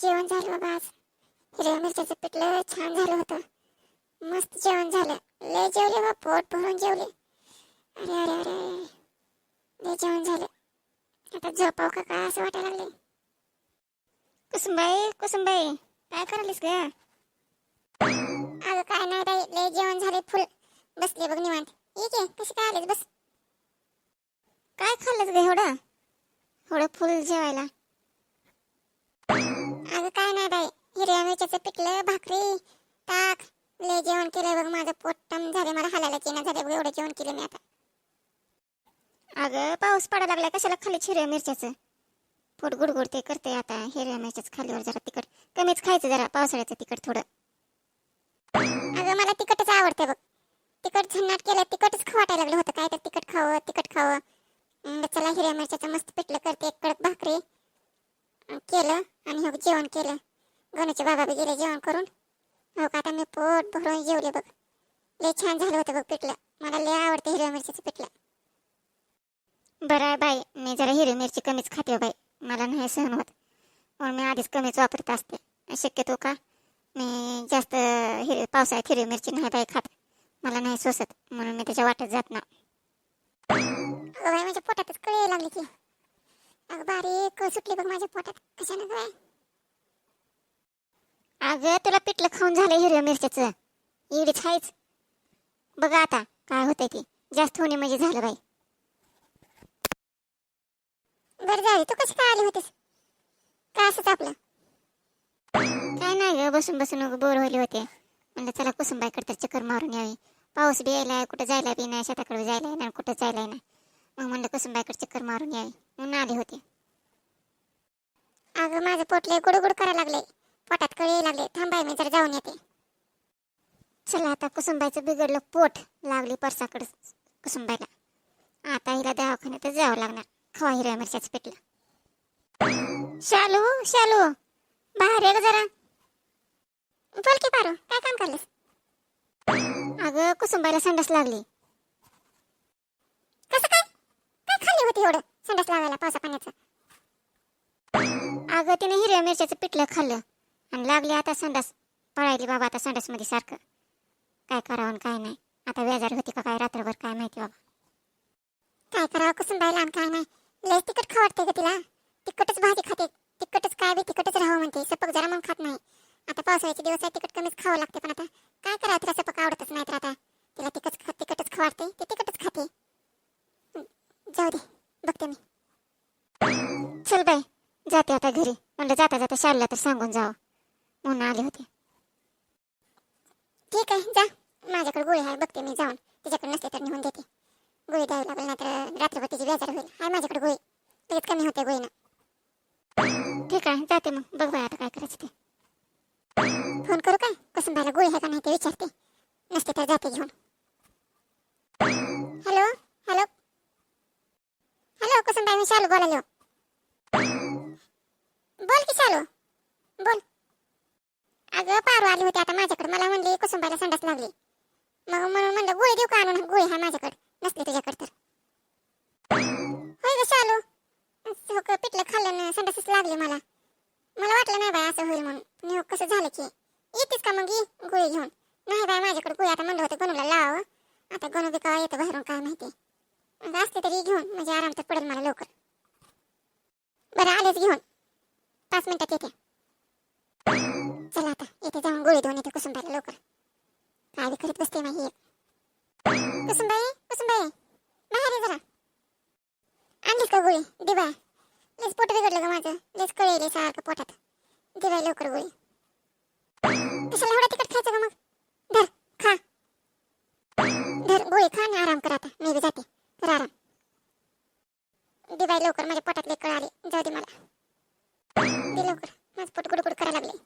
जेवण झालं बाबा आज. हिरव्या मिरच्याचं पिठलं छान झालं होतं. मस्त जेवण झालं. लय जेवले बा पोट भरून जेवले. अरे अरे अरे लय जेवण झालं. आता झोपाव का काय असं वाटायला लागले कुसुमबाई कुसुमबाई काय करायलीस ग? अगं काय नाही बाई लय जेवण झाले फुल. बसले बघ निवांत. ये आहे कशी काय आलेस बस? काय खाल्लंस ग एवढं? एवढं फुल जेवायला. बाई हिरव्या मिरच्याचं पिठलं भाकरी ताक. लय जेवण केलं बघ माझं पोट टम झाले मला हालायला येणं झाले बघ एवढं जेवण केलं मी आता. अगं पाऊस पडायला लागला कशाला खाली हिरव्या मिरच्याचं? पोट गुडगुडते करते आता हिरव्या मिरच्याच खालीवर जरा तिखट कमीच खायचं जरा पावसाळ्याचं तिखट थोडं. अगं मला तिखटच आवडते बघ. तिखट झन्नाट केलं तिखटच खवाटायला लागलं होतं काय तर तिखट खावं तिखट खावं. चला हिरव्या मिरच्याचं मस्त पिठलं करते एक कडक भाकरी. केलं आणि हो जेवण केलं. गणूचे बाबा बी गेले जेवण करून. हो का आता मी पोट भरून जेवले बघ. लय छान झालं होतं बघ पिठलं. मला लय आवडते हिरव्या मिरचीचं पिठलं. बरं आहे बाई मी जरा हिरवी मिरची कमीच खाते हो बाई. मला नाही सहन होत. म्हणून मी आधीच कमीच वापरत असते. शक्यतो का? मी जास्त हिर पावसाळ्यात हिरवी मिरची नाही बाई खात. मला नाही सोसत. म्हणून मी त्याच्या वाटत जात ना अगं बाई माझ्या पोटातच कळी लागली की. अगं बारीक सुटली बघ माझ्या पोटात. कशानं काय अगं तुला पिठलं खाऊन झालं हिरव्या मिरच्याचं. एवढीच खायच बघा आता काय होतंय ते. जास्त होणे म्हणजे झालं बाई. बरं झाली तू कसं काय आली होतीस? काय असंच आपलं काय नाही ग बसून बसून बोर व्हायले होते. म्हणलं चला कुसुमबाईकडे तर चक्कर मारून यावी. पाऊस बी यायला कुठं जायला बी नाही शेताकडे जायला नाही कुठं जायला नाही मग म्हणलं कुसुमबाईकडे चक्कर मारून यावी. म्हणून आले होते. अगं माझं पोटलं गुडगुड करायला लागले पोटात कळ यायला लागले थांबाय मी जरा जाऊन येते चला आता कुसुंबाईचं बिघडलं पोट लागली परसाकडं कुसुंबाईला. आता हिला दवाखान्यातच जावं लागणार. खवा हिरव्या मिरच्याचं पिठलं. शालू शालू बाहेर ये जरा. बोल की पारू काय काम करलीस? अगं कुसुंबाईला संडास लागली. कसं काय? काय खाल्ली होती एवढं संडास लागायला पावसा पाण्याचं? अगं तिने हिरव्या मिरच्याचं पिठलं खाल्लं. आणि लागली आता संडास. पळायली बाबा आता संडासमध्ये सारखं. काय करावं काय नाही. आता बेजार होती का काय रात्रभर काय माहिती बाबा. काय करावं कुसुंबाईला आणि काय नाही. लय तिकट खावडते का तिला. तिखटच भाजी खाते. तिखटच काय बी तिकटच राहावं म्हणते. सपक जरा मग खात नाही. आता पावसाळ्याचे दिवस आहे तिखट कमीच खावं लागते पण आता काय करावं तिला सपक आवडतच नाही तर आता तिला तिखट खा तिखटच खावडते ते तिकटच खाते. जाऊ दे बघते मी. चल बाई जाते आता घरी. म्हणलं जाता जाता शाळेला तर सांगून जावं. म्हणून आले होते. ठीक आहे जा. माझ्याकडे गोळी आहे बघते मी जाऊन. तिच्याकडे नसते तर निघून देते. गोळी द्यावी लागेल नाही तर रात्रभर तिची बेजार होईल. आहे माझ्याकडे गोळी. लगेच कमी होते गोळीनं. ठीक आहे जाते मग. बघ बाई आता काय करायचं ते. फोन करू काय? कसं गोळी आहे का नाही ते विचारते. नसते तर जाते घेऊन. हॅलो? हॅलो? हॅलो कुसुमबाई मी शालू बोलालो बोल की शालू. बोल. अगं पारू आली होती. आता माझ्याकडे मला म्हणली कुसुंबाला संडास लागली मग म्हणून म्हणलं गोळी देऊ का आणून? गोळी हा माझ्याकडे. नसली तुझ्याकडे तर. होय ग शालू. हो का, पिठलं खाल्लं संडासच लागली मला. मला वाटलं नाही बाय असं होईल म्हणून. पण हो, कसं झालं की येतेस का मग? गोळी घेऊन. नाही बाय माझ्याकडे गोळी आता म्हणलं होतं गणूला लाव. आता गणू बी का येतं बाहेरून काय माहिती. मग असते तरी घेऊन म्हणजे आराम तर पडेल मला लवकर. बरं आलेच घेऊन. पाच मिनिटात येते. चला आता येते जाऊन गोळी देऊन येते कुसुमबाईला लवकर. काय बी बसते नाही कुसुमबाई कुसुमबाई बाहेर जरा. आणलीस का गोळी? दे बाय लेस पोट बिघडलं का माझं. लेस कळेल सारखं पोटात. दे लवकर गोळी. कशाला एवढा तिकट खायचं का मग? धर खा. धर गोळी खा आणि आराम कर आता. मी बी जाते. कर आराम. दिवाय लवकर. माझ्या पोटात लई कळ आली. जाऊ दे मला. दे लवकर. माझं पोट गुडगुड करायला लागले